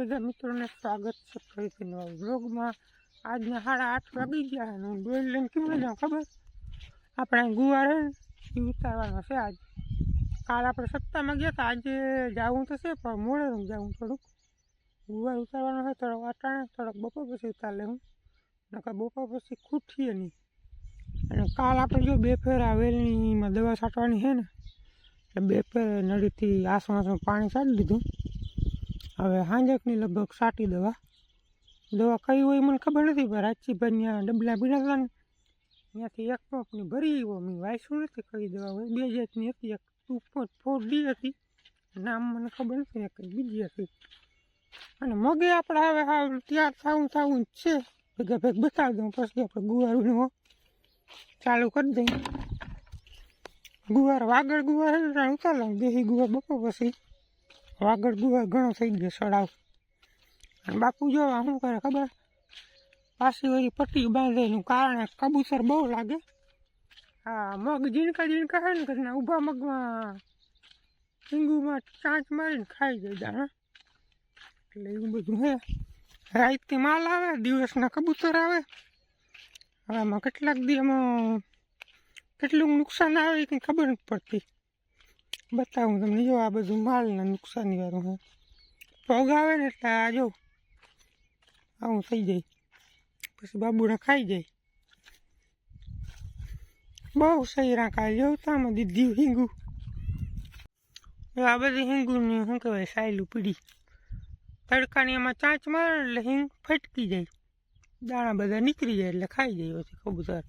બધા મિત્રોને સ્વાગત છે ફરીથી નવા વ્લોગમાં. આજના સાડા આઠ વાગી ગયા અને હું ડોલ લઈને કેમ જાઉં ખબર? આપણે ગુવારે એ ઉતારવાનો છે આજ. કાલ આપણે સપ્તાહમાં ગયા હતા આજે જવું તો છે, પણ મોડે જવું થોડુંક. ગુવાર ઉતારવાનો છે, થોડોક અટાણે થોડોક બપોર પછી ઉતાર હું નકર બપોર પછી ખૂટીએ નહીં. અને કાલ આપણે જો બે ફેર આવેલીમાં દવા છાંટવાની છે ને, એટલે બે ફેર નળીથી આસમાસમાં આસું પાણી છાંટી દીધું હવે હાંજકની લગભગ સાટી દવા. દવા કઈ હોય મને ખબર નથી, પણ રાજસીભાઈ ત્યાં ડબલા પીડા હતા ને ત્યાંથી એક પંપની ભરી આવ્યો. મેં વાંચ્યું નથી કઈ દવા હોય. બે જાતની હતી. એક ટુ પોઈન્ટ ફોર ડી હતી. નામ મને ખબર નથી એક બીજી હતી. અને મગે આપણે હવે હાવ તૈયાર થવું થવું જ છે. ભેગા ભેગ બતાવી દઉં, પછી આપણે ગુવારું ચાલુ કરી દઈએ. ગુવાર વાગડ ગુવાર ઉતારવાનું દેહી ગુવાર બપોર પછી. વાગડ ગુવાર ઘણો થઈ ગયો સડાવ. અને બાપુ જો શું કરે ખબર? પાછી વળી પટ્ટી બાંધેલું કારણે કબૂતર બહુ લાગે. હા, મગ ઝીણકા ઝીણકા હે ને કરીને ઊભા મગમાં હિંગુમાં ચાંચ મારીને ખાઈ જાય દાણા એટલે એવું બધું હે. રાતથી માલ આવે, દિવસના કબૂતર આવે. હવે આમાં કેટલાક દી એમાં કેટલું નુકસાન આવે એ કંઈ ખબર નથી પડતી. બતાવું તમને, જો આ બધું માલના નુકસાની વાળું હે પગ આવે ને એટલે આ જો, આવું થઈ જાય. પછી બાબુને ખાઈ જાય. બહુ સહી રાખાય જેવું તો દીધી હિંગુ. આ બધી હિંગુની, શું કહેવાય, સાયલું પીડી તડકાની એમાં ચાંચ મારે એટલે હિંગ ફટકી જાય. દાણા બધા નીકળી જાય એટલે ખાઈ જાય પછી કબૂતર.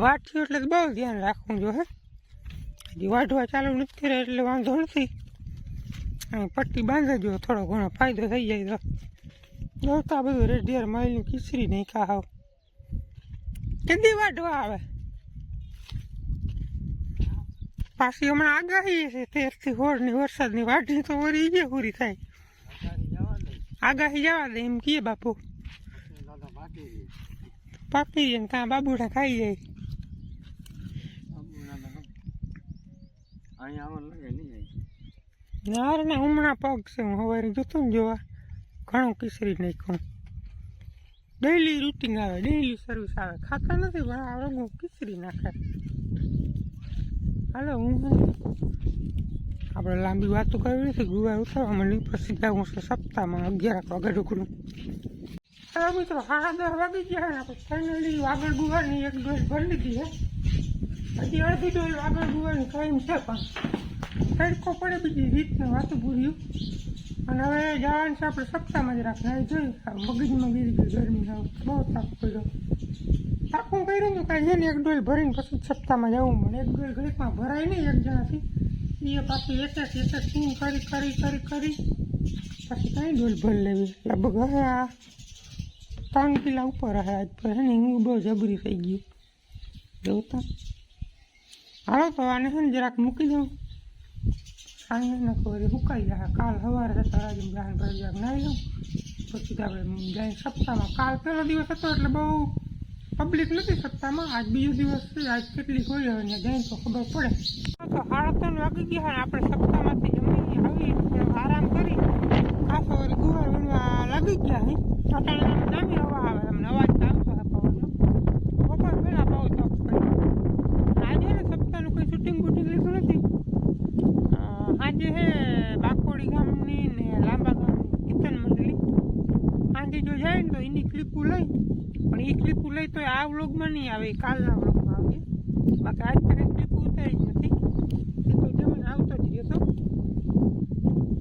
વાટથી એટલે બહુ ધ્યાન રાખવું જો, હે. હજી વાઢવા ચાલુ નથી કરે એટલે વાંધો નથી. પટ્ટી પટ્ટી બાંધજો થોડો ઘણો ફાયદો થઈ જાય તો. જોતા બધું રેઢિયાર માઇલની ખીચડી નહીં ખાવ કેદી વાઢવા આવે? પાછી હમણાં આગાહી છે તેરથી હોળની વરસાદની વાઢી તો વળી જે પૂરી થાય. આગાહી જવા દે એમ કીએ બાપુ. પાકી જાય ત્યાં બાબુડા ખાઈ જાય. યાર ને હમણાં પગ છે, હું સવારે જોતો ને જોવા, ઘણું કિસરી નાખ્યું. ડેઈલી રૂટિંગ આવે ડેઈલી સર્વિસ આવે. ખાતા નથી, પણ આ હું કિસરી નાખે. હાલો, હું આપણે લાંબી વાતો કરવી નથી ગુવાર ઉતારવા માંડી પછી જવું છે સપ્તાહમાં અગિયાર વાગે ઢોકળું. મિત્રો સાડા દસ વાગી ગયા આપણે ફાઇનલી આગળ ગુવાની એક ડોઝ ભરી લીધી છે. હજી અડધી ડોઝ આગળ ગુવાની કાયમ છે, પણ તડકો પડે બીજી રીતનું વાતું પૂર્યું અને હવે જવાનું છે આપણે સપ્તાહમાં જ રાખીએ જોયું મગજમાં બીજી ગઈ ગરમી બહુ તાપ પડ્યો. તાપું કર્યું તો કાંઈ છે ને, એક ડોલ ભરીને પછી સપ્તાહમાં જવું મને એક ડોલ ઘરેકમાં ભરાય નહીં એક જણાથી. એ પાછું એક એક એક એક સિંગ કરી કરી કરી કરી. પછી કઈ ડોલ ભરી લેવી. લગભગ હવે આ ત્રણ કિલા ઉપર હે, આજ પર હે ને બહુ જબરી થઈ ગયું. જોતા. હાલો, તો આને છે ને જરાક મૂકી દઉં. સાંજે કોઈ સુકાઈ જાય. કાલ સવારે જતા રાજુ બહાર ભરી જરાક નાહી લઉં. પછી આપણે જાય સપ્તાહમાં. કાલ પહેલો દિવસ હતો એટલે બહુ પબ્લિક નથી સપ્તાહમાં. આજ બીજો દિવસ છે. આજ કેટલીક હોય હવે ને જાય તો ખબર પડે. તો સાડા ત્રણ વાગી ગયા આપણે સપ્તાહમાંથી જમી આવી આરામ કરી. આ સવારે ગુવાર વીણવા લાગી ગયા અટાણે નામી હવા આવે. અમને અવાજ તો આવતો હોય પવનનો બપોર પહેલાં બહુ તક પડી આજે ને સપ્તાહનું કોઈ શૂટિંગ બૂટિંગ લીધું નથી અ, આજે હે, બાકોડી ગામની ને લાંબા ગામની કિચન મંડળી. આજે જો જાય ને તો એની ક્લિપુ લઈ. પણ એ ક્લિપુ લઈ તો આ વ્લોગમાં નહીં આવે કાલના વ્લોગમાં આવે. બાકી આજ તક ક્લિપુ ઉતારી જ નથી. એ તો જમીન આવતો જ રહ્યો તો.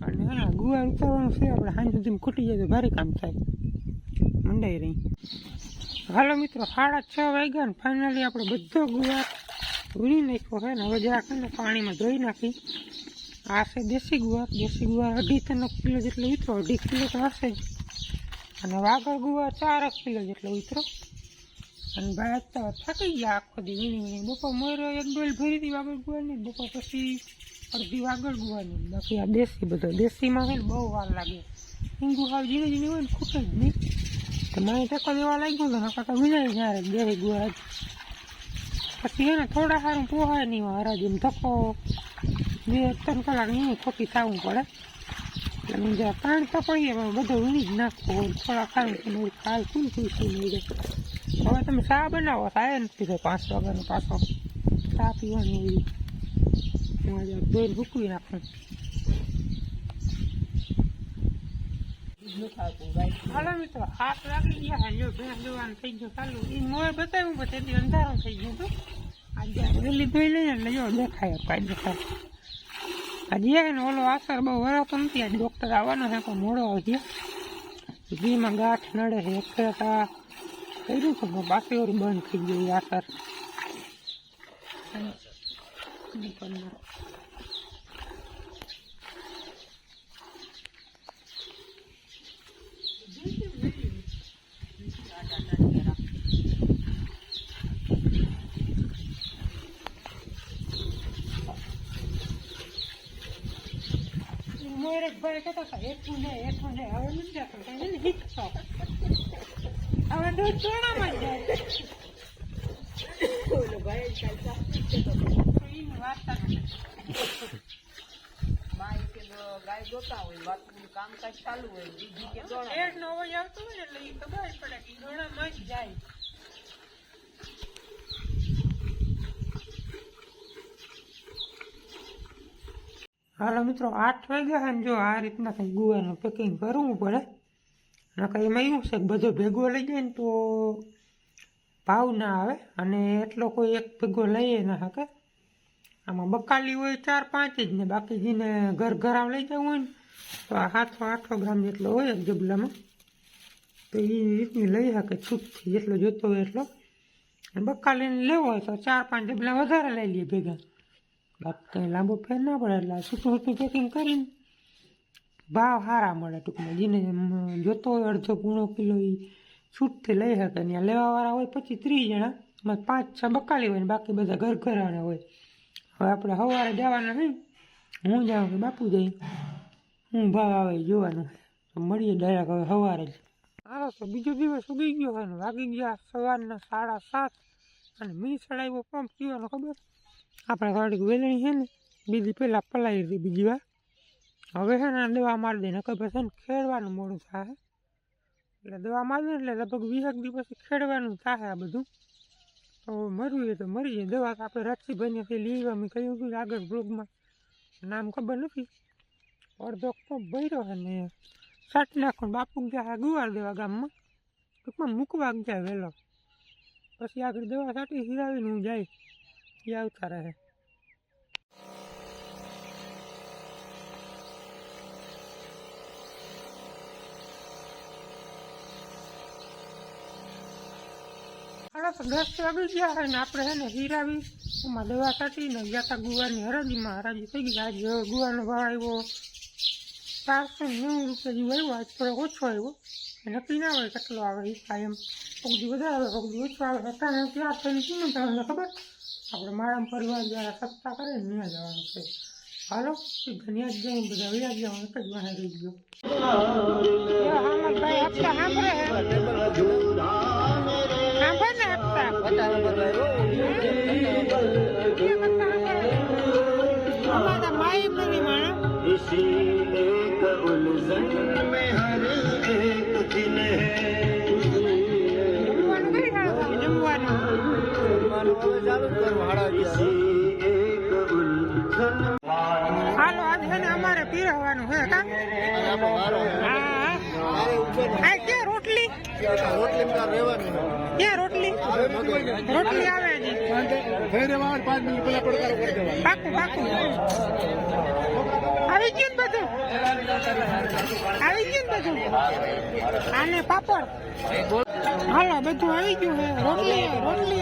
અને હા, ગુવાર ઉતારવાનું છે, આપણે સાંજ સુધી ખૂટી જાય તો ભારે કામ થાય. મંડાઈ રહી. હાલો મિત્રો, સાડા છ વાગ્યા ને ફાઇનલી આપણે બધો ગુવાર ભૂલી નાખ્યો છે ને, હવે જરાક પાણીમાં ધોઈ નાખી. આ છે દેશી ગુવાર. દેશી ગુવાર અઢી ત્રણ કિલો જેટલો ઉતરો, અઢી કિલો તો હશે. જ અને વાગડ ગુવાર ચાર એક કિલો જેટલો ઉતરો. અને ભાઈ તો થાકી ગયા આખો દી વીણી વીણી. બપોર મોરો એક ડોલ ભરી હતી વાગડ ગુવારની, બપોર પછી અડધી વાગડ ગુવાની બાકી આ દેશી બધો. દેશીમાં છે ને બહુ વાર લાગે. હિંગુ હાલ ઝીણી ઝીણી હોય ને ખૂટે જ નહીં. તો મને ટેકો દેવા લાગ્યો તો કાકા તો વિનાઈ જ્યારે દેવી ગુવાર. પછી એને થોડા સારું પોહાય નહીં હરાજી ધક્કો. બે ત્રણ કલાક નહીં ખોટી થવું પડે. એટલે હું જ્યાં પાણી તપાઈએ એમાં બધું વીણી જ નાખો થોડા ખાઈ તમારી ખાલ કુલ મળી જાય. હવે તમે ચા બનાવો થાય નથી તો પાંચ વાગ્યાનો પાછો ચા પીવાની એવી હું આજે દોઈને મૂકવી નાખું. હાલો મિત્રો, હાથ લાગી ગયા જો ભેંસ જોવાનું થઈ ગયું ચાલુ. એ મોર બતાવ્યું, પણ તેથી અંધારું થઈ ગયું હતું. આજે વેલી ધોઈ લઈએ એટલે જો દેખાય, કાંઈ દેખાય. આજે ને ઓલો આસર બહુ વરાતો નથી, આજે ડૉક્ટર આવવાનો છે પણ મોડો આવજે ઘીમાં ગાંઠ નડે છે, એક ફેર કર્યું છે, પણ પાછી ઓર બંધ થઈ ગયું આસર દુકાનમાં ભાઈ કહેતા હતા હેઠું ને હેઠું ને. હવે નથી જતો એને હવે દૂધ ચોણામાં એની વાર્તા નથી. ગાય જોતા હોય બાકી કામકાજ ચાલુ હોય બીજી કે અવાજ આવતો હોય ને એટલે એ ખબર પડે કે દોણામાં જ જાય. હાલો મિત્રો, આઠ વાગ્યા અને જો આ રીતના કંઈક ગુવાનું પેકિંગ કરવું પડે. નકર એમાં એવું છે કે બધો ભેગો લઈ જાય ને તો ભાવ ના આવે અને એટલો કોઈ એક ભેગો લઈએ ના શકે. આમાં બકાલી હોય ચાર પાંચ જ ને બાકી જેને ઘર ઘર આમ લઈ જવું હોય ને, તો આ સાતસો આઠસો ગ્રામ જેટલો હોય એક જબલામાં, તો એ રીતની લઈ શકે છૂટથી જેટલો જોતો હોય એટલો. બકાલીને લેવો હોય તો ચાર પાંચ જબલા વધારે લઈ લઈએ ભેગા. બાકી લાંબો ફેર ના પડે એટલે સૂકું સૂકું પેકિંગ કરીને ભાવ સારા મળે ટૂંકમાં. જેને જોતો હોય અડધો પૂણો કિલો એ છૂટથી લઈ શકે. ત્યાં લેવાવાળા હોય પછી ત્રીસ જણા. એમાં પાંચ, છ બકાલી હોય ને બાકી બધા ઘર ઘરાણે હોય. હવે આપણે સવારે જવાના નહીં હું જાઉં કે બાપુ જઈ. હું ભાવ આવે જોવાનું. તો મળીએ ડાયરેક્ટ હવે સવારે જ. હાલો, તો બીજો દિવસ ઉગી ગયો હોય ને. વાગી ગયા સવારના સાડા સાત. અને મી ચડાવ્યો પંપ પીવાનો ખબર? આપણે થોડીક વેલણી છે ને, બીજી પહેલાં પલાવી હતી બીજી વાર. હવે છે ને દવા મારી દે, નકર પછી ને ખેડવાનું મોડું થાય. એટલે દવા મારી એટલે લગભગ વીસેક દિવસ ખેડવાનું થાય આ બધું. તો મરવું તો મરી જાય. દવા આપણે રાજસીભાઈનેથી લીવા મેં કહ્યું હતું આગળ બ્લોગમાં. નામ ખબર નથી. અડધો તો ભર્યો છે ને. સાટી નાખો બાપુ ગયા ગુવાર દેવા ગામમાં. ટૂંકમાં મૂકવા ગયા વહેલો. પછી આગળ દવા સાટી હિરાવીને હું જાય. એ આવતા રહે હાલો તો દસ વાગી ગયા છે ને આપણે છે ને હીરાવી એમાં દવા કાઢીને ગયા હતા ગુવારની હરાજીમાં હરાજી થઈ ગઈ આજે હવે ગુવાનો ભાવ આવ્યો ચારસો નેવું રૂપિયા જેવો આવ્યો આજ થોડોક ઓછો આવ્યો નક્કી ના હોય કેટલો આવે એ કાંઈ એમ પગજી વધારે આવે પગજી ઓછો આવે અત્યારે ત્યાર થઈને કિંમત તમને ખબર આપણે મારા પરિવાર દ્વારા સત્તા કરે ને ત્યાં જવાનું છે હાલો સીધા ત્યાં જ જઈને બધા વ્યાજ જવાનું એક જ વાહે રહી ગયો ભાઈ હપ્તા સાંભળે હે સાંભળ ને હપ્તા અમારા માઈ નથી માણસ इसी एक उलझन में हर एक दिन है હા કે રોટલી? રોટલી? રોટલી આવે પાકું પાકું. આવી ગયું બધું? આવી ગયું આને પાપડ. હાલો, બધું આવી ગયું રોટલી રોટલી